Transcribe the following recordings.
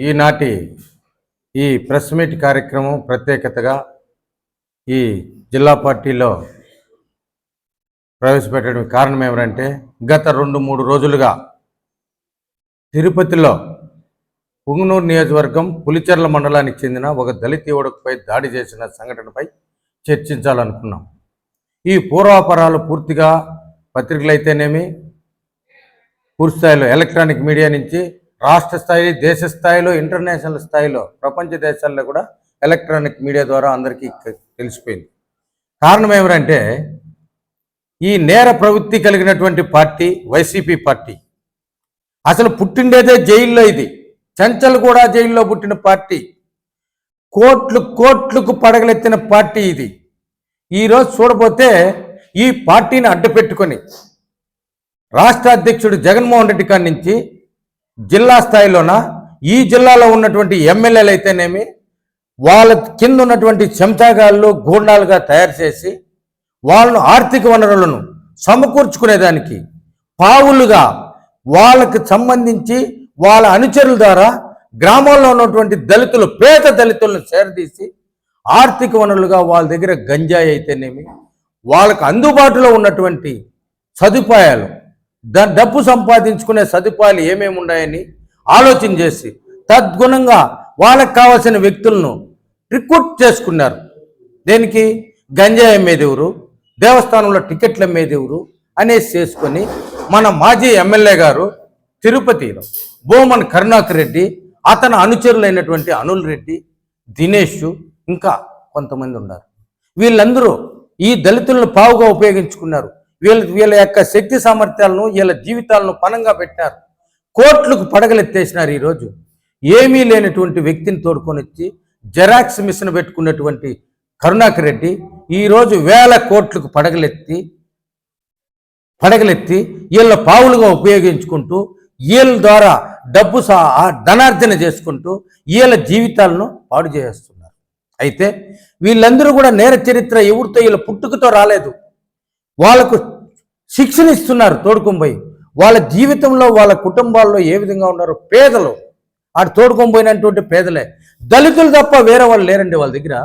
ఈనాటి ఈ press meet కార్యక్రమం ప్రత్యేకతగా ఈ జిల్లా పార్టీలో ప్రవేశపెట్టడం కారణం ఏమిటంటే గత రెండు మూడు రోజులుగా తిరుపతిలో పుంగనూరు నియోజకవర్గం పులిచెర్ల మండలానికి చెందిన ఒక దళిత యువకుపై దాడి చేసిన సంఘటనపై చర్చించాలనుకున్నాం. ఈ పూర్వాపరాలు పూర్తిగా పత్రికలు అయితేనేమి పూర్తి స్థాయిలో ఎలక్ట్రానిక్ మీడియా నుంచి రాష్ట్ర స్థాయి దేశ స్థాయిలో ఇంటర్నేషనల్ స్థాయిలో ప్రపంచ దేశాల్లో కూడా ఎలక్ట్రానిక్ మీడియా ద్వారా అందరికీ తెలిసిపోయింది. కారణం ఏమిటంటే ఈ నేర ప్రవృత్తి కలిగినటువంటి పార్టీ వైసీపీ పార్టీ. అసలు పుట్టిండేదే జైల్లో ఇది. చంచల్ కూడా జైల్లో పుట్టిన పార్టీ. కోట్లు కోట్లకు పడగలెత్తిన పార్టీ ఇది. ఈరోజు చూడబోతే ఈ పార్టీని అడ్డుపెట్టుకొని రాష్ట్ర అధ్యక్షుడు జగన్మోహన్ రెడ్డి కాడి నుంచి జిల్లా స్థాయిలోన? ఈ జిల్లాలో ఉన్నటువంటి ఎమ్మెల్యేలు అయితేనేమి వాళ్ళ కింద ఉన్నటువంటి చెంచాగాళ్ళు గూండాలుగా తయారు చేసి వాళ్ళను ఆర్థిక వనరులను సమకూర్చుకునేదానికి పావులుగా వాళ్ళకి సంబంధించి వాళ్ళ అనుచరుల ద్వారా గ్రామాల్లో ఉన్నటువంటి దళితులు పేద దళితులను చేరదీసి ఆర్థిక వనరులుగా వాళ్ళ దగ్గర గంజాయి అయితేనేమి వాళ్ళకు అందుబాటులో ఉన్నటువంటి సదుపాయాలు డబ్బు సంపాదించుకునే సదుపాయాలు ఏమేమి ఉన్నాయని ఆలోచన చేసి తద్గుణంగా వాళ్ళకి కావాల్సిన వ్యక్తులను రిక్రూట్ చేసుకున్నారు. దేనికి? గంజాయి అమ్మేదేవురు దేవస్థానంలో టికెట్లు అమ్మేది అనేసి చేసుకొని మన మాజీ ఎమ్మెల్యే గారు తిరుపతిలో బోమన్ కరుణాకర్ రెడ్డి అతని అనుచరులైనటువంటి అనుల్ రెడ్డి దినేష్ ఇంకా కొంతమంది ఉన్నారు. వీళ్ళందరూ ఈ దళితులను పావుగా ఉపయోగించుకున్నారు. వీళ్ళ వీళ్ళ యొక్క శక్తి సామర్థ్యాలను వీళ్ళ జీవితాలను పనంగా పెట్టారు కోట్లకు పడగలెత్తేసినారు ఈరోజు. ఏమీ లేనటువంటి వ్యక్తిని తోడుకొని వచ్చి జెరాక్స్ మిషన్ పెట్టుకున్నటువంటి కరుణాకర్ రెడ్డి ఈరోజు వేల కోట్లకు పడగలెత్తి పడగలెత్తి వీళ్ళ పావులుగా ఉపయోగించుకుంటూ వీళ్ళ ద్వారా డబ్బు సా ధనార్జన చేసుకుంటూ వీళ్ళ జీవితాలను పాడు చేస్తున్నారు. అయితే వీళ్ళందరూ కూడా నేర చరిత్ర ఎవరితో వీళ్ళ పుట్టుకతో రాలేదు. వాళ్ళకు శిక్షణ ఇస్తున్నారు తోడుకొని వాళ్ళ జీవితంలో వాళ్ళ కుటుంబాల్లో ఏ విధంగా ఉన్నారో పేదలు. ఆడు తోడుకొని పోయినటువంటి పేదలే. దళితులు తప్ప వేరే వాళ్ళు లేరండి వాళ్ళ దగ్గర.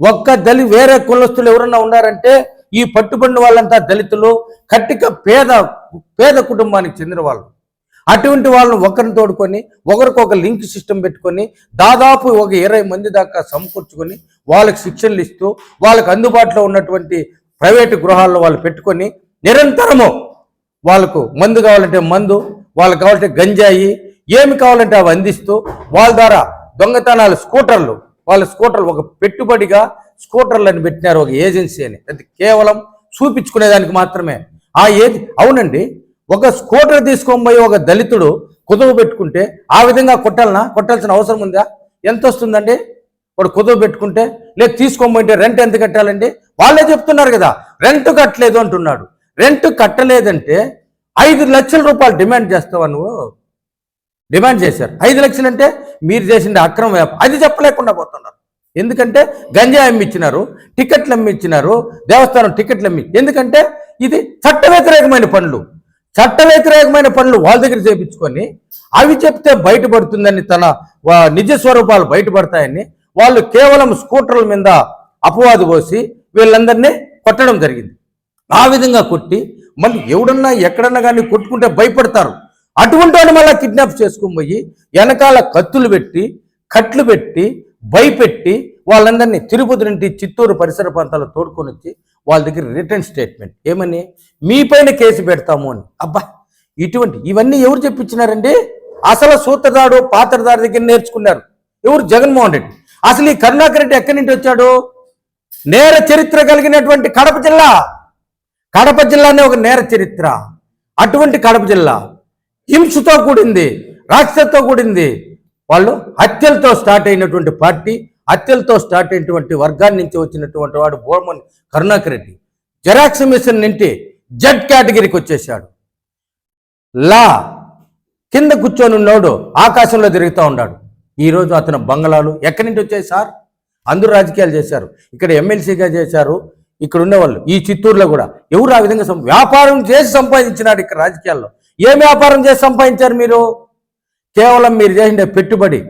ఒక్క దళి వేరే కులస్తులు ఎవరన్నా ఉన్నారంటే ఈ పట్టుబడిన వాళ్ళంతా దళితులు కట్టిక పేద పేద కుటుంబానికి చెందిన వాళ్ళు. అటువంటి వాళ్ళని ఒకరిని తోడుకొని ఒకరికొక లింక్ సిస్టమ్ పెట్టుకొని దాదాపు ఒక ఇరవై మంది దాకా సమకూర్చుకొని వాళ్ళకి శిక్షణలు ఇస్తూ వాళ్ళకి అందుబాటులో ఉన్నటువంటి ప్రైవేటు గృహాల్లో వాళ్ళు పెట్టుకొని నిరంతరము వాళ్ళకు మందు కావాలంటే మందు వాళ్ళకి కావాలంటే గంజాయి ఏమి కావాలంటే అవి అందిస్తూ వాళ్ళ ద్వారా దొంగతనాలు స్కూటర్లు వాళ్ళ స్కూటర్లు ఒక పెట్టుబడిగా స్కూటర్లు అని పెట్టినారు ఒక ఏజెన్సీ అని. అది కేవలం చూపించుకునేదానికి మాత్రమే. ఆ ఏది అవునండి ఒక స్కూటర్ తీసుకొని ఒక దళితుడు కుదువ పెట్టుకుంటే ఆ విధంగా కొట్టాలనా? కొట్టాల్సిన అవసరం ఉందా? ఎంత వస్తుందండి? వాడు కుదువ పెట్టుకుంటే లేదు తీసుకొని రెంట్ ఎంత కట్టాలండి? వాళ్ళే చెప్తున్నారు కదా రెంట్ కట్టలేదు అంటున్నాడు. రెంట్ కట్టలేదంటే ఐదు లక్షల రూపాయలు డిమాండ్ చేస్తావా నువ్వు? డిమాండ్ చేశారు. ఐదు లక్షలు అంటే మీరు చేసిన అక్రమ వ్యాపారం. అది చెప్పలేకుండా పోతున్నారు. ఎందుకంటే గంజా అమ్మిచ్చినారు టికెట్లు అమ్మిచ్చినారు దేవస్థానం టికెట్లు అమ్మి ఎందుకంటే ఇది చట్ట వ్యతిరేకమైన పనులు. చట్ట వ్యతిరేకమైన పనులు వాళ్ళ దగ్గర చేపించుకొని అవి చెప్తే బయటపడుతుందని తన నిజ స్వరూపాలు బయటపడతాయని వాళ్ళు కేవలం స్కూటర్ల మీద అపవాదు పోసి వీళ్ళందరినీ కొట్టడం జరిగింది. ఆ విధంగా కొట్టి మళ్ళీ ఎవడన్నా ఎక్కడన్నా కానీ కొట్టుకుంటే భయపడతారు. అటువంటి వాడిని మళ్ళీ కిడ్నాప్ చేసుకుని పోయి వెనకాల కత్తులు పెట్టి కట్లు పెట్టి భయపెట్టి వాళ్ళందరినీ తిరుపతి నుండి చిత్తూరు పరిసర ప్రాంతాల్లో తోడుకొని వచ్చి వాళ్ళ దగ్గర రిటర్న్ స్టేట్మెంట్ ఏమని? మీ పైన కేసు పెడతాము అని. అబ్బా! ఇటువంటి ఇవన్నీ ఎవరు చెప్పించినారండి? అసలు సూత్రధాడు పాత్రధారి దగ్గర నేర్చుకున్నారు. ఎవరు? జగన్మోహన్ రెడ్డి. అసలు ఈ కరుణాకర్ రెడ్డి ఎక్కడి నుండి వచ్చాడు? నేర చరిత్ర కలిగినటువంటి కడప జిల్లా. కడప జిల్లానే ఒక నేర చరిత్ర. అటువంటి కడప జిల్లా హింసతో కూడింది రాక్షసతో కూడింది. వాళ్ళు హత్యలతో స్టార్ట్ అయినటువంటి పార్టీ హత్యలతో స్టార్ట్ అయినటువంటి వర్గాన్ని నుంచి వచ్చినటువంటి వాడు బోర్మన్ కరుణాకర్ రెడ్డి. జెరాక్స్ మిషన్ నింటి జడ్ కేటగిరీకి వచ్చేసాడు లా కింద కూర్చొని ఉన్నాడు ఆకాశంలో తిరుగుతూ ఉన్నాడు. ఈరోజు అతను బంగళాలు ఎక్కడి నుంచి వచ్చాయి సార్? అందరూ రాజకీయాలు చేశారు. ఇక్కడ ఎమ్మెల్సీగా చేశారు. ఇక్కడ ఉండేవాళ్ళు ఈ చిత్తూరులో కూడా. ఎవరు ఆ విధంగా వ్యాపారం చేసి సంపాదించినాడు ఇక్కడ రాజకీయాల్లో? ఏం వ్యాపారం చేసి సంపాదించారు మీరు? కేవలం మీరు చేసిండే పెట్టుబడి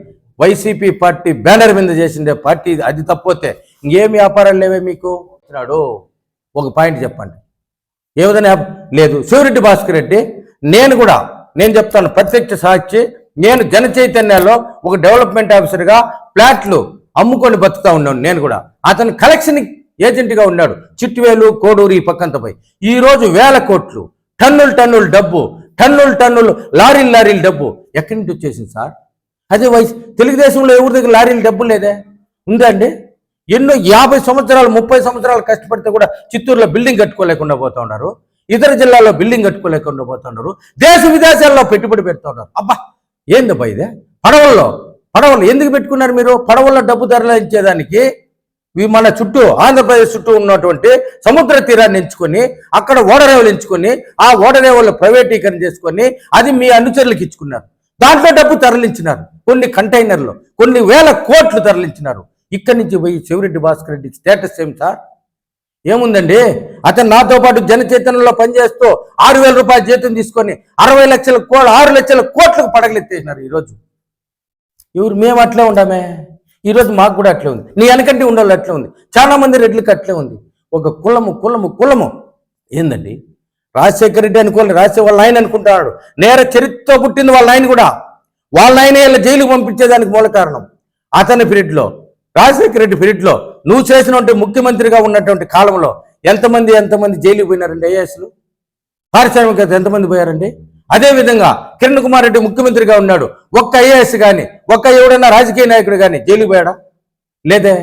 వైసీపీ పార్టీ బ్యానర్ మీద చేసిండే పార్టీ అది తప్పోతే ఇంకేం వ్యాపారాలు లేవే మీకు? వచ్చినాడు ఒక పాయింట్ చెప్పండి. ఏ విధంగా లేదు. శివరెడ్డి భాస్కర్ రెడ్డి నేను కూడా నేను చెప్తాను ప్రత్యక్ష సాక్షి నేను జన చైతన్యాల్లో ఒక డెవలప్మెంట్ ఆఫీసర్గా ప్లాట్లు అమ్ముకొని బతుకుతా ఉన్నాను నేను కూడా. అతను కలెక్షన్ ఏజెంట్గా ఉన్నాడు. చిట్టువేలు కోడూరు ఈ పక్కంత పోయి వేల కోట్లు. టన్నులు టన్నులు డబ్బు. టన్నులు టన్నులు లారీలు లారీలు డబ్బు. ఎక్కడి నుంచి వచ్చేసింది సార్? అదే వయసు. తెలుగుదేశంలో ఎవరి దగ్గర లారీలు డబ్బు లేదే? ఉందా అండి? ఎన్నో యాభై సంవత్సరాలు ముప్పై సంవత్సరాలు కష్టపడితే కూడా చిత్తూరులో బిల్డింగ్ కట్టుకోలేకుండా పోతా ఉన్నారు. ఇతర జిల్లాల్లో బిల్డింగ్ కట్టుకోలేకుండా పోతున్నారు దేశ విదేశాల్లో పెట్టుబడి పెడతా ఉన్నారు. అబ్బా! ఏందబ్బా ఇదే? పడవల్లో. పడవలు ఎందుకు పెట్టుకున్నారు మీరు? పడవల్లో డబ్బు ధరలు ఇచ్చేదానికి మన చుట్టూ ఆంధ్రప్రదేశ్ చుట్టూ ఉన్నటువంటి సముద్ర తీరాన్ని ఎంచుకొని అక్కడ ఓడరేవులు ఎంచుకొని ఆ ఓడరేవులు ప్రైవేటీకరణ చేసుకొని అది మీ అనుచరులకు ఇచ్చుకున్నారు. దాంట్లో డబ్బు తరలించినారు. కొన్ని కంటైనర్లు కొన్ని వేల కోట్లు తరలించినారు. ఇక్కడి నుంచి పోయి శివరెడ్డి భాస్కర్ రెడ్డి స్టేటస్ ఏం సార్? ఏముందండి? అతను నాతో పాటు జనచైతన్యంలో పనిచేస్తూ ఆరు వేల రూపాయల జీతం తీసుకొని అరవై లక్షల కో ఆరు లక్షల కోట్లకు పడగలెత్తేసినారు ఈరోజు. ఎవరు మేము అట్లే ఉండమే? ఈరోజు మాకు కూడా అట్లే ఉంది. నీ వెనకంటే ఉండాలి అట్లే ఉంది. చాలామంది రెడ్లకు రెడ్లకి అట్లే ఉంది. ఒక కులము కులము కులము. ఏందండి? రాజశేఖర రెడ్డి అనుకోవాలి రాజశేఖర వాళ్ళ ఆయన అనుకుంటున్నాడు నేర చరిత్ర పుట్టింది వాళ్ళ ఆయన కూడా. వాళ్ళ ఆయన ఇలా జైలుకు పంపించేదానికి మూల కారణం. అతని పీరియడ్లో రాజశేఖర రెడ్డి పీరియడ్లో నువ్వు చేసినటువంటి ముఖ్యమంత్రిగా ఉన్నటువంటి కాలంలో ఎంతమంది ఎంతమంది జైలుకు పోయినారండి ఐఏఎస్లు? పారిశ్రామికత ఎంతమంది పోయారండి? అదే విధంగా కిరణ్ కుమార్ రెడ్డి ముఖ్యమంత్రిగా ఉన్నాడు. ఒక్క ఐఏఎస్ కానీ ఒక్క ఎవడన్నా రాజకీయ నాయకుడు కానీ జైలుకు పోయాడా? లేదే.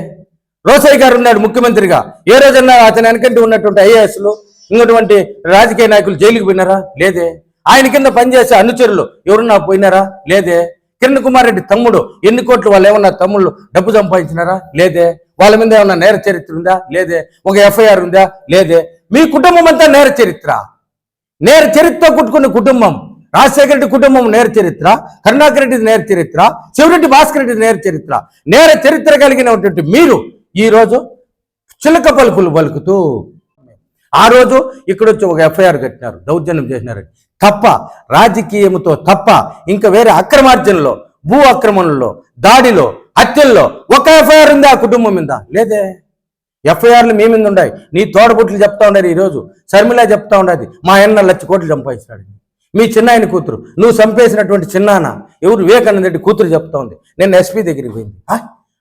రోసయ్య గారు ఉన్నాడు ముఖ్యమంత్రిగా. ఏ రోజన్నా అతని వెనకంటే ఉన్నటువంటి ఐఏఎస్లు ఇంకటువంటి రాజకీయ నాయకులు జైలుకు పోయినారా? లేదే. ఆయన కింద పనిచేసే అనుచరులు ఎవరున్నా పోయినారా? లేదే. కిరణ్ కుమార్ రెడ్డి తమ్ముడు ఎన్ని కోట్లు వాళ్ళు ఏమన్నా తమ్ముళ్ళు డబ్బు సంపాదించినారా? లేదే. వాళ్ళ మీద ఏమన్నా నేర చరిత్ర ఉందా? లేదే. ఒక ఎఫ్ఐఆర్ ఉందా? లేదే. మీ కుటుంబం అంతా నేర చరిత్ర నేర చరిత్ర కుట్టుకున్న కుటుంబం. రాజశేఖర రెడ్డి కుటుంబం నేర చరిత్ర కరుణాకర్ రెడ్డి నేర చరిత్ర శివరెడ్డి భాస్కర్ రెడ్డి నేర చరిత్ర. నేర చరిత్ర కలిగినటువంటి మీరు ఈ రోజు చిలక పలుకులు పలుకుతూ ఆ రోజు ఇక్కడ వచ్చి ఒక ఎఫ్ఐఆర్ కట్టినారు దౌర్జన్యం చేసినారు. తప్ప రాజకీయముతో తప్ప ఇంకా వేరే అక్రమార్జనలో భూ అక్రమణలో దాడిలో హత్యల్లో ఒక ఎఫ్ఐఆర్ ఉందా ఆ కుటుంబం మీద. లేదే? ఎఫ్ఐఆర్లు మీ మీద ఉన్నాయి నీ తోడబుట్లు చెప్తా ఉన్నారు ఈరోజు. శర్మిలా చెప్తా ఉండదు. మా అన్న లక్ష కోట్లు సంపాదించినాడు మీ చిన్నాయన కూతురు. నువ్వు చంపేసినటువంటి చిన్నాన ఎవరు వివేకానంద రెడ్డి కూతురు చెప్తా ఉంది. నేను ఎస్పీ దగ్గరికి పోయింది.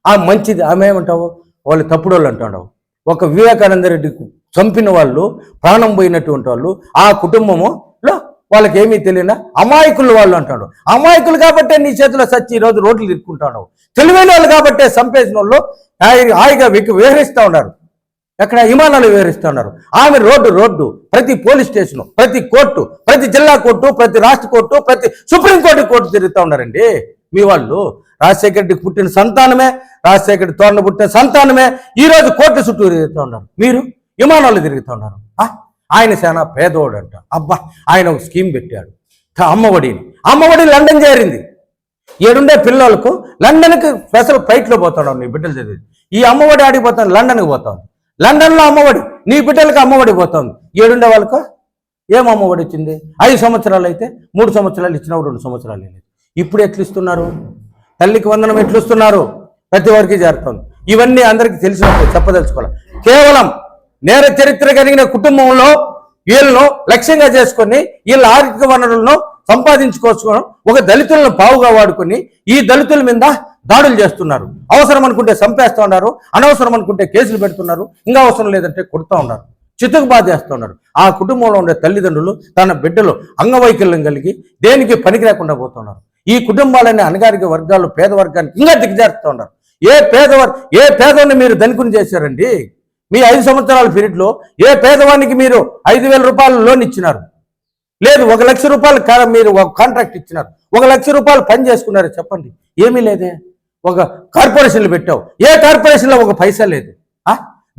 ఆ? మంచిది. ఆమె ఏమంటావు? వాళ్ళు తప్పుడు వాళ్ళు అంటావు ఒక వివేకానంద రెడ్డి చంపిన వాళ్ళు ప్రాణం పోయినటువంటి వాళ్ళు ఆ కుటుంబము వాళ్ళకి ఏమీ తెలియనా? అమాయకులు వాళ్ళు అంటాడు అమాయకులు కాబట్టే నీ చేతిలో సచ్చి ఈ రోజు రోడ్లు తిరుక్కుంటాడు తెలివైన వాళ్ళు కాబట్టే సంపేసిన వాళ్ళు హాయి- హాయిగా వికి విహరిస్తూ ఉన్నారు. ఎక్కడ? విమానాలు వివరిస్తూ ఉన్నారు. ఆమె రోడ్డు రోడ్డు. ప్రతి పోలీస్ స్టేషన్ ప్రతి కోర్టు ప్రతి జిల్లా కోర్టు ప్రతి రాష్ట్ర కోర్టు ప్రతి సుప్రీంకోర్టు కోర్టు తిరుగుతూ ఉన్నారండి. మీ వాళ్ళు రాజశేఖర రెడ్డికి పుట్టిన సంతానమే రాజశేఖర రెడ్డి తోరణ పుట్టిన సంతానమే ఈ రోజు కోర్టు చుట్టూ తిరుగుతూ ఉన్నారు. మీరు విమానాలు తిరుగుతూ ఉన్నారు. ఆ? ఆయన చాలా పేదోడు అంట అబ్బా ఆయన ఒక స్కీమ్ పెట్టాడు. అమ్మఒడిని అమ్మఒడి లండన్ చేరింది. ఏడుండే పిల్లలకు లండన్కి స్పెషల్ ఫ్లైట్లో పోతాడు నీ బిడ్డలు చదివి ఈ అమ్మఒడి ఆడికి పోతాను లండన్కి పోతాను లండన్లో అమ్మఒడి నీ బిడ్డలకు అమ్మఒడి పోతాను ఏడుండే వాళ్ళకు ఏం అమ్మఒడి వచ్చింది ఐదు సంవత్సరాలు అయితే మూడు సంవత్సరాలు ఇచ్చినా రెండు సంవత్సరాలు లేదు ఇప్పుడు ఎట్లు ఇస్తున్నారు? తల్లికి వందనం ఎట్లు ఇస్తున్నారు? ప్రతి వారికి చేరుతుంది. ఇవన్నీ అందరికీ తెలిసినప్పుడు చెప్పదలుచుకోవాలి. కేవలం నేర చరిత్ర కలిగిన కుటుంబంలో వీళ్ళను లక్ష్యంగా చేసుకొని వీళ్ళ ఆర్థిక వనరులను సంపాదించుకోవడం ఒక దళితులను పావుగా వాడుకొని ఈ దళితుల మీద దాడులు చేస్తున్నారు. అవసరం అనుకుంటే చంపేస్తూ ఉన్నారు. అనవసరం అనుకుంటే కేసులు పెడుతున్నారు. ఇంకా అవసరం లేదంటే కొడుతూ ఉన్నారు. చితుకు బాధేస్తున్నారు ఆ కుటుంబంలో ఉండే తల్లిదండ్రులు తన బిడ్డలు అంగవైకల్యం కలిగి దేనికి పనికి లేకుండా పోతున్నారు. ఈ కుటుంబాలనే అనగారిక వర్గాలు పేద వర్గానికి ఇంకా దిగజారుతూ ఉన్నారు. ఏ పేదవర్ ఏ పేదవాన్ని మీరు ధనికుని చేశారండి? మీ ఐదు సంవత్సరాల పీరియడ్లో ఏ పేదవానికి మీరు ఐదు వేల రూపాయలు లోన్ ఇచ్చినారు? లేదు ఒక లక్ష రూపాయలు మీరు ఒక కాంట్రాక్ట్ ఇచ్చినారు. ఒక లక్ష రూపాయలు పని చేసుకున్నారు చెప్పండి. ఏమీ లేదే. ఒక కార్పొరేషన్లు పెట్టావు. ఏ కార్పొరేషన్లో ఒక పైసా లేదు?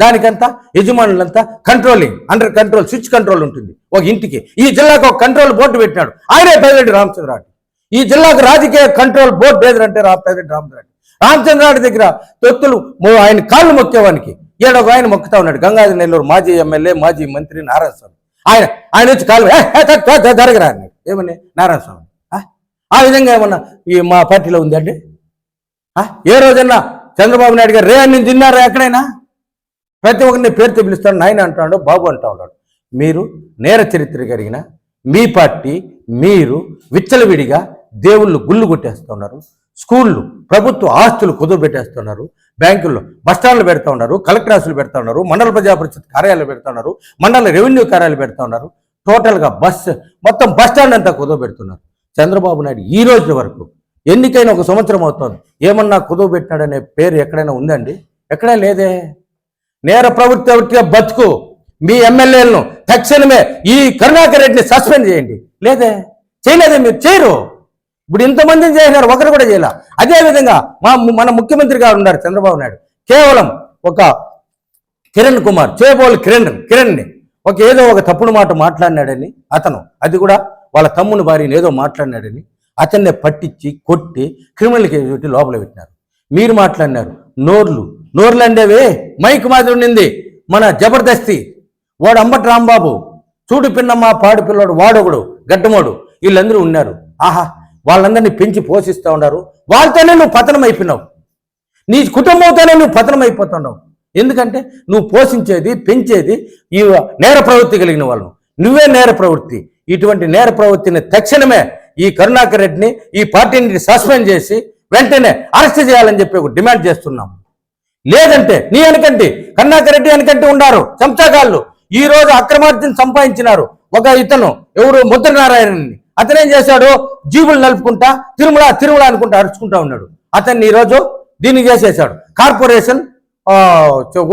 దానికంతా యజమానులంతా controlling under control switch control ఉంటుంది. ఒక ఇంటికి. ఈ జిల్లాకు ఒక కంట్రోల్ బోర్డు పెట్టినాడు ఆయనే పేదరెడ్డి రామచంద్రారెడ్డి ఈ జిల్లాకు రాజకీయ కంట్రోల్ బోర్డు ఏదంటే రా పెద్దిరెడ్డి రామచంద్రారెడ్డి రామచంద్రారెడ్డి దగ్గర తొత్తులు ఆయన కాళ్ళు మొక్కేవానికి. ఏడొక ఆయన మొక్కుతా ఉన్నాడు. గంగాధర నెల్లూరు మాజీ ఎమ్మెల్యే మాజీ మంత్రి నారాయణ స్వామి. ఆయన ఆయన వచ్చి కాలు జరగరా అన్నాడు. ఏమని? నారాయణ స్వామి. ఆ? విధంగా ఏమన్నా ఈ మా పార్టీలో ఉందండి ఏ రోజన్నా చంద్రబాబు నాయుడు గారు రే నేను తిన్నారా ఎక్కడైనా? ప్రతి ఒక్కరిని పేరుతో పిలుస్తాడు. నాయన అంటాడు బాబు అంటా ఉన్నాడు. మీరు నేర చరిత్ర కలిగిన మీ పార్టీ మీరు విచ్చలవిడిగా దేవుళ్ళు గుళ్ళు కొట్టేస్తున్నారు స్కూళ్ళు ప్రభుత్వ ఆస్తులు కుదువ పెట్టేస్తున్నారు బ్యాంకుల్లో బస్టాండ్లు పెడతా ఉన్నారు కలెక్టర్ ఆఫీసులు పెడతా ఉన్నారు మండల ప్రజాపరిషత్ కార్యాలయాలు పెడతా ఉన్నారు మండల రెవెన్యూ కార్యాలయాలు పెడతా ఉన్నారు టోటల్గా బస్ మొత్తం బస్టాండ్ అంతా కుదువ పెడుతున్నారు చంద్రబాబు నాయుడు ఈ రోజు వరకు ఎన్నికైన ఒక సంవత్సరం అవుతోంది. ఏమన్నా కుదువ పెట్టినాడనే పేరు ఎక్కడైనా ఉందండి? ఎక్కడా లేదే. నేర ప్రభుత్వ బతుకు మీ ఎమ్మెల్యేలను తక్షణమే ఈ కరుణాకర్ రెడ్డిని సస్పెండ్ చేయండి. లేదే. చేయలేదే మీరు. చేయరు. ఇప్పుడు ఇంతమందిని చేసినారు ఒకరు కూడా చేయాల. అదే విధంగా మా మన ముఖ్యమంత్రి గారు ఉన్నారు చంద్రబాబు నాయుడు. కేవలం ఒక కిరణ్ కుమార్ చేబోలు కిరణ్ కిరణ్ని. ఒక ఏదో ఒక తప్పుడు మాట మాట్లాడినాడని అతను. అది కూడా వాళ్ళ తమ్ముని భార్యని ఏదో మాట్లాడినాడని అతన్నే పట్టించి కొట్టి క్రిమినల్ కేసు పెట్టి లోపల పెట్టినారు. మీరు మాట్లాడినారు నోర్లు. నోర్లు అండేవే మైక్ మాదిరి ఉండింది. మన జబర్దస్తి. వాడు అంబటి రాంబాబు. చూడు పిన్నమ్మ పాడు పిల్లోడు వాడొకడు గడ్డమోడు. వీళ్ళందరూ ఉన్నారు. ఆహా వాళ్ళందరినీ పెంచి పోషిస్తూ ఉన్నారు. వాళ్ళతోనే నువ్వు పతనం అయిపోయినావు. నీ కుటుంబంతోనే నువ్వు పతనం అయిపోతున్నావు. ఎందుకంటే నువ్వు పోషించేది పెంచేది ఈ నేర ప్రవృత్తి కలిగిన వాళ్ళు. నువ్వే నేర ప్రవృత్తి. ఇటువంటి నేర ప్రవృత్తిని తక్షణమే ఈ కరుణాకర్ రెడ్డిని ఈ పార్టీని సస్పెండ్ చేసి వెంటనే అరెస్ట్ చేయాలని చెప్పి ఒక డిమాండ్ చేస్తున్నాం. లేదంటే నీ వెనకంటి కరుణాకర్ రెడ్డి వెనకంటి ఉన్నారు ఈ రోజు అక్రమార్జన సంపాదించినారు. ఒక ఇతను ఎవరు? ముద్రనారాయణని. అతనేం చేశాడు? జీవులు నలుపుకుంటా తిరుమల తిరుమల అనుకుంటా అరుచుకుంటా ఉన్నాడు. అతన్ని ఈరోజు దీన్ని చేసేసాడు కార్పొరేషన్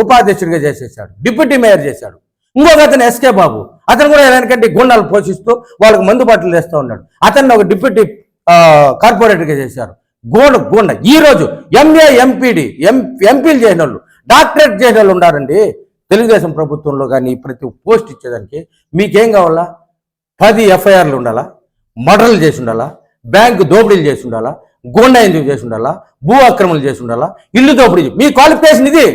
ఉపాధ్యక్షుడిగా చేసేసాడు డిప్యూటీ మేయర్ చేశాడు. ఇంకొక అతను ఎస్కే బాబు. అతను కూడా వెనకంటే గుండాలు పోషిస్తూ వాళ్ళకి మందు వేస్తూ తెస్తూ ఉన్నాడు. అతన్ని ఒక డిప్యూటీ కార్పొరేటర్గా చేశారు. గోండ గోండ. ఈ రోజు ఎంఏ ఎంపీడి ఎం ఎంపీలు చేసిన వాళ్ళు డాక్టరేట్ చేసిన వాళ్ళు ఉన్నారండి. తెలుగుదేశం ప్రభుత్వంలో కానీ ప్రతి పోస్ట్ ఇచ్చేదానికి మీకేం కావాలా? పది ఎఫ్ఐఆర్లు ఉండాలా? మర్డర్లు చేసి ఉండాలా? బ్యాంకు దోపిడీలు చేసి ఉండాలా? గోండా చేసి ఉండాలా? భూ ఆక్రమణలు చేసి ఉండాలా? ఇల్లు దోపిడీ మీ క్వాలిఫికేషన్ ఇది.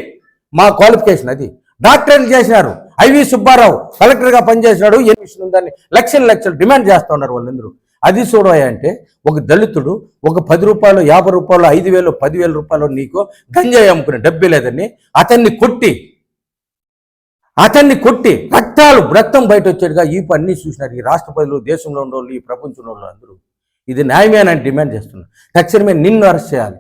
మా క్వాలిఫికేషన్ అది. డాక్టరేట్లు చేసినారు. ఐవి సుబ్బారావు కలెక్టర్గా పనిచేసినాడు. ఏ విషయం ఉందని లక్షలు లక్షలు డిమాండ్ చేస్తూ ఉన్నారు వాళ్ళందరూ. అది చూడవా అంటే ఒక దళితుడు ఒక పది రూపాయలు యాభై రూపాయలు ఐదు వేలు పదివేల రూపాయలు నీకు గంజాయి అమ్ముకునే డబ్బే లేదని అతన్ని కొట్టి అతన్ని కొట్టి రక్తాలు రక్తం బయట వచ్చేట్టుగా ఈ పని చూసినారు. ఈ రాష్ట్ర ప్రజలు దేశంలో ఉన్న వాళ్ళు ఈ ప్రపంచంలో ఉన్న అందరూ. ఇది న్యాయమేనని డిమాండ్ చేస్తున్నారు. తక్షణమే నిన్ను అరెస్ట్ చేయాలి.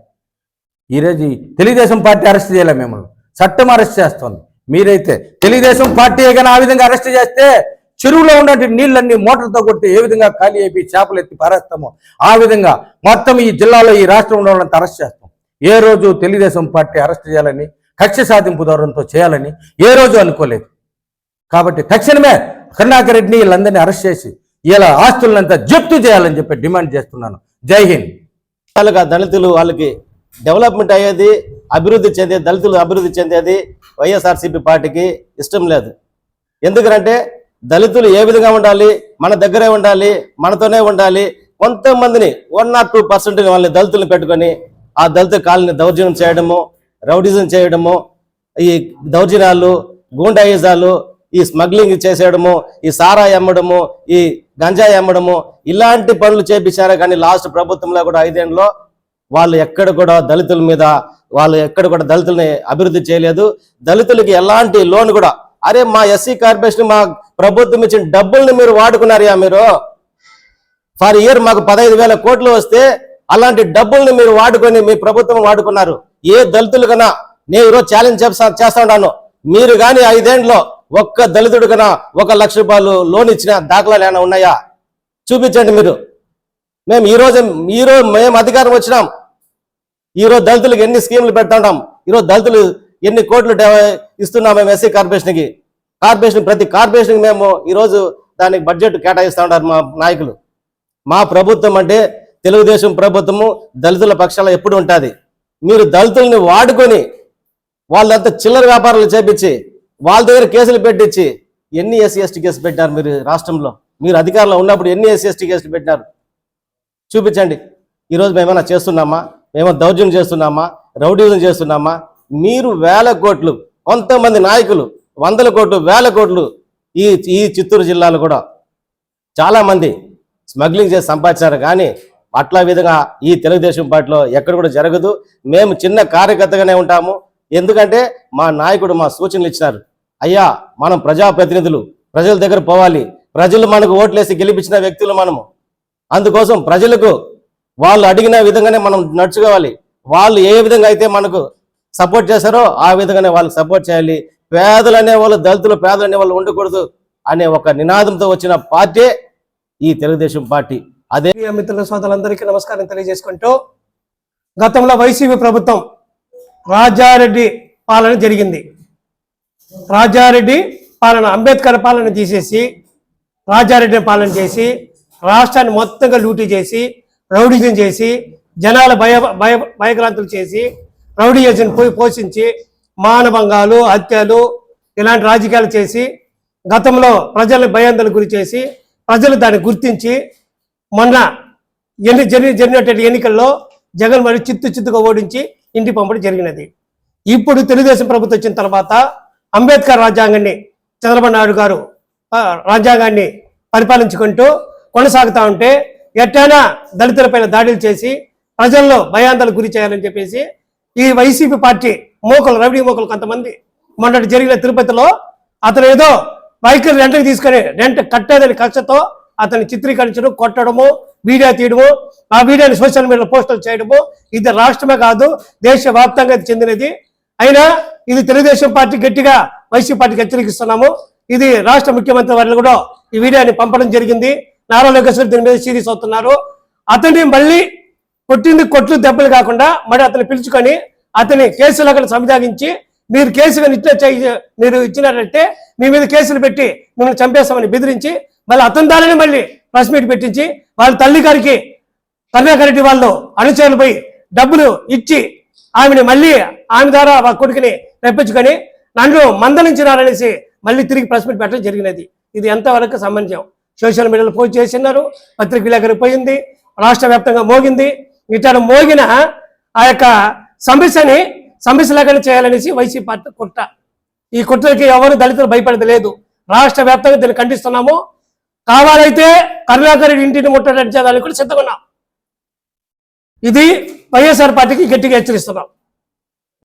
ఈరోజు తెలుగుదేశం పార్టీ అరెస్ట్ చేయలే మిమ్మల్ని. చట్టం అరెస్ట్ చేస్తుంది. మీరైతే తెలుగుదేశం పార్టీ కానీ ఆ విధంగా అరెస్ట్ చేస్తే చెరువులో ఉన్నటువంటి నీళ్ళన్నీ మోటార్తో కొట్టి ఏ విధంగా ఖాళీ అయిపోయి చేపలు ఎత్తి పారేస్తామో ఆ విధంగా మొత్తం ఈ జిల్లాలో ఈ రాష్ట్రంలో వాళ్ళంతా అరెస్ట్ చేస్తాం. ఏ రోజు తెలుగుదేశం పార్టీ అరెస్ట్ చేయాలని కక్ష సాధింపు దూరంతో చేయాలని ఏ రోజు అనుకోలేదు. కాబట్టి తక్షణమే కరుణాకర్ రెడ్డిని వీళ్ళందరినీ అరెస్ట్ చేసి ఇలా ఆస్తులంతా జప్తు చేయాలని చెప్పి డిమాండ్ చేస్తున్నాను. జై హింద్. వాళ్ళకి దళితులు వాళ్ళకి డెవలప్మెంట్ అయ్యేది అభివృద్ధి చెందేది దళితులు అభివృద్ధి చెందేది వైఎస్ఆర్సీపీ పార్టీకి ఇష్టం లేదు. ఎందుకంటే దళితులు ఏ విధంగా ఉండాలి మన దగ్గరే ఉండాలి మనతోనే ఉండాలి కొంతమందిని వన్ ఆర్ టూ పర్సెంట్ వాళ్ళని దళితులను పెట్టుకొని ఆ దళిత కాలనీ దౌర్జన్యం చేయడము రౌడిజం చేయడము ఈ దౌర్జన్యాలు గూండాయిజాలు ఈ స్మగ్లింగ్ చేసేయడము ఈ సారా అమ్మడము ఈ గంజాయి అమ్మడము ఇలాంటి పనులు చేపించారు కానీ లాస్ట్ ప్రభుత్వంలో కూడా ఐదేండ్లో వాళ్ళు ఎక్కడ కూడా దళితుల మీద వాళ్ళు ఎక్కడ కూడా దళితుల్ని అభివృద్ధి చేయలేదు. దళితులకి ఎలాంటి లోన్ కూడా అరే మా ఎస్సీ కార్పొరేషన్ మా ప్రభుత్వం ఇచ్చిన డబ్బుల్ని మీరు వాడుకున్నారా మీరు? ఫర్ ఇయర్ మాకు పదహైదు వేల కోట్లు వస్తే అలాంటి డబ్బుల్ని మీరు వాడుకొని మీ ప్రభుత్వం వాడుకున్నారు. ఏ దళితులు కన్నా నేను ఈరోజు ఛాలెంజ్ చేస్తా చేస్తా ఉన్నాను. మీరు కానీ ఐదేండ్లో ఒక్క దళితుడు కన్నా ఒక లక్ష రూపాయలు లోన్ ఇచ్చిన దాఖలాలు ఏమైనా ఉన్నాయా? చూపించండి మీరు. మేము ఈరోజు ఈరోజు ఈ రోజు మేము అధికారం వచ్చినాం. ఈరోజు దళితులకు ఎన్ని స్కీములు పెడుతున్నాం ఈరోజు దళితులు ఎన్ని కోట్లు ఇస్తున్నాం మేము ఎస్సీ కార్పొరేషన్కి? కార్పొరేషన్ ప్రతి కార్పొరేషన్కి మేము ఈరోజు దానికి బడ్జెట్ కేటాయిస్తూ ఉంటారు మా నాయకులు. మా ప్రభుత్వం అంటే తెలుగుదేశం ప్రభుత్వము దళితుల పక్షాల ఎప్పుడు ఉంటుంది? మీరు దళితుల్ని వాడుకొని వాళ్ళంతా చిల్లర వ్యాపారాలు చేపించి వాళ్ళ దగ్గర కేసులు పెట్టించి ఎన్ని ఎస్సీ ఎస్టీ కేసులు పెట్టారు మీరు రాష్ట్రంలో? మీరు అధికారంలో ఉన్నప్పుడు ఎన్ని ఎస్సీ ఎస్టీ కేసులు పెట్టినారు? చూపించండి. ఈరోజు మేమైనా చేస్తున్నామా? మేము దౌర్జన్యం చేస్తున్నామా? రౌడీజం చేస్తున్నామా? మీరు వేల కోట్లు కొంతమంది నాయకులు వందల కోట్లు వేల కోట్లు ఈ ఈ చిత్తూరు జిల్లాలో కూడా చాలామంది స్మగ్లింగ్ చేసి సంపాదించారు. కానీ అట్లా విధంగా ఈ తెలుగుదేశం పార్టీలో ఎక్కడ కూడా జరగదు. మేము చిన్న కార్యకర్తగానే ఉంటాము. ఎందుకంటే మా నాయకుడు మా సూచనలు ఇచ్చినారు. అయ్యా మనం ప్రజాప్రతినిధులు ప్రజల దగ్గర పోవాలి. ప్రజలు మనకు ఓట్లేసి గెలిపించిన వ్యక్తులు మనము. అందుకోసం ప్రజలకు వాళ్ళు అడిగిన విధంగానే మనం నడుచుకోవాలి. వాళ్ళు ఏ విధంగా అయితే మనకు సపోర్ట్ చేశారో ఆ విధంగానే వాళ్ళకి సపోర్ట్ చేయాలి. పేదలు అనేవాళ్ళు దళితులు పేదలు అనేవాళ్ళు ఉండకూడదు అనే ఒక నినాదంతో వచ్చిన పార్టీ ఈ తెలుగుదేశం పార్టీ. అదే మిత్రుల సోదరులందరికీ నమస్కారం తెలియజేసుకుంటూ గతంలో వైసీపీ ప్రభుత్వం రాజారెడ్డి పాలన జరిగింది. రాజారెడ్డి పాలన అంబేద్కర్ పాలన తీసేసి రాజారెడ్డి పాలన చేసి రాష్ట్రాన్ని మొత్తంగా లూటీ చేసి రౌడీజం చేసి జనాల భయ భయ భయక్రాంతులు చేసి రౌడీజం పోయి పోషించి మానభంగాలు హత్యలు ఇలాంటి రాజకీయాలు చేసి గతంలో ప్రజల భయాందోళన గురి చేసి ప్రజలు దాన్ని గుర్తించి మొన్న ఎన్ని జరిగి జరిగినటువంటి ఎన్నికల్లో జగన్ మరి చిత్తు చిత్తుగా ఓడించి ఇంటి పంపడం జరిగినది. ఇప్పుడు తెలుగుదేశం ప్రభుత్వం వచ్చిన తర్వాత అంబేద్కర్ రాజ్యాంగాన్ని చంద్రబాబు నాయుడు గారు రాజ్యాంగాన్ని పరిపాలించుకుంటూ కొనసాగుతా ఉంటే ఎట్టైనా దళితులపైన దాడులు చేసి ప్రజల్లో భయాందోళనకు గురి చేయాలని చెప్పేసి ఈ వైసీపీ పార్టీ మోకలు రవిడి మోకలు కొంతమంది మొన్నటి జరిగిన తిరుపతిలో అతను ఏదో బైకులు రెంట్కి తీసుకొని రెంట్ కట్టేదని కక్షతో అతన్ని చిత్రీకరించడం కొట్టడము వీడియో తీయడము ఆ వీడియోని సోషల్ మీడియాలో పోస్టులు చేయడము ఇది రాష్ట్రమే కాదు దేశవ్యాప్తంగా చెందినది. అయినా ఇది తెలుగుదేశం పార్టీ గట్టిగా వైసీపీ పార్టీకి హెచ్చరిస్తున్నాము. ఇది రాష్ట్ర ముఖ్యమంత్రి వారిని కూడా ఈ వీడియోని పంపడం జరిగింది. నారా లోకేశ్వర్ దీని మీద సీరియస్ అవుతున్నారు. అతన్ని మళ్ళీ కొట్టింది కొట్లు దెబ్బలు కాకుండా మరి అతన్ని పిలుచుకొని అతని కేసులు అక్కడ సంజాగించి మీరు కేసుగా ఇట్లా మీరు ఇచ్చినారంటే మీ మీద కేసులు పెట్టి మిమ్మల్ని చంపేస్తామని బెదిరించి మళ్ళీ అతని దానిని మళ్ళీ ప్రెస్ మీట్ పెట్టించి వాళ్ళ తల్లి గారికి కరుణాకర్ వాళ్ళు అనుచరులపై డబ్బులు ఇచ్చి ఆమెని మళ్ళీ ఆమె ద్వారా ఆ కొడుకుని రప్పించుకొని నన్ను మందలించినారనేసి మళ్ళీ తిరిగి ప్రెస్ మీట్ పెట్టడం జరిగినది. ఇది ఎంతవరకు సంబంధం సోషల్ మీడియాలో పోస్ట్ చేసినారు పత్రిక విలేకరికి పోయింది రాష్ట్ర వ్యాప్తంగా మోగింది. ఇట్లా మోగిన ఆ యొక్క సమస్యని సమస్య చేయాలనేసి వైసీపీ పార్టీ కుట్ర. ఈ కుట్రకి ఎవరు దళితులు భయపడలేదు. రాష్ట్ర వ్యాప్తంగా దీన్ని ఖండిస్తున్నాము. కావాలైతే కరుణాకర్ ఇంటిని ఇంటిని ముట్టడానికి కూడా సిద్ధంగా ఇది వైఎస్ఆర్ పార్టీకి గట్టిగా హెచ్చరిస్తున్నాం.